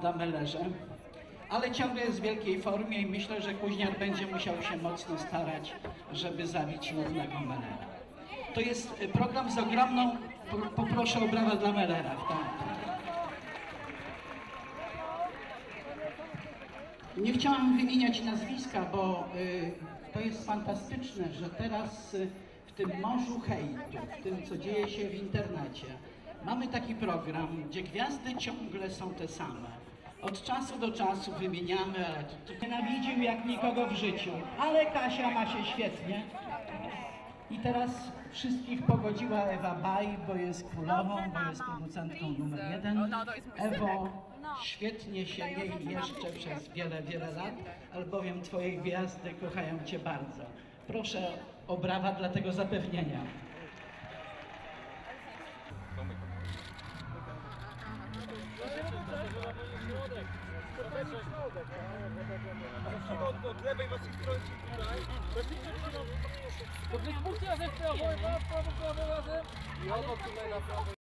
prawda, ale ciągle jest w wielkiej formie i myślę, że Kuźniar będzie musiał się mocno starać, żeby zabić równego Melera. To jest program z ogromną, pro- poproszę o brawa dla Melera. Tak. Nie chciałam wymieniać nazwiska, bo y, to jest fantastyczne, że teraz y, w tym morzu hejtu, w tym co dzieje się w internecie, mamy taki program, gdzie gwiazdy ciągle są te same. Od czasu do czasu wymieniamy, ale nienawidził jak nikogo w życiu, ale Kasia ma się świetnie. I teraz wszystkich pogodziła Ewa Baj, bo jest królową, bo jest producentką numer jeden. Ewo, świetnie się jej jeszcze przez wiele, wiele lat, albowiem Twoje gwiazdy kochają Cię bardzo. Proszę o brawa dla tego zapewnienia. Od, lewej waszej strony tutaj. Dobrze, spójrzcie razem w prawo, prawo, prawo, prawo razem. I obok tutaj na prawo.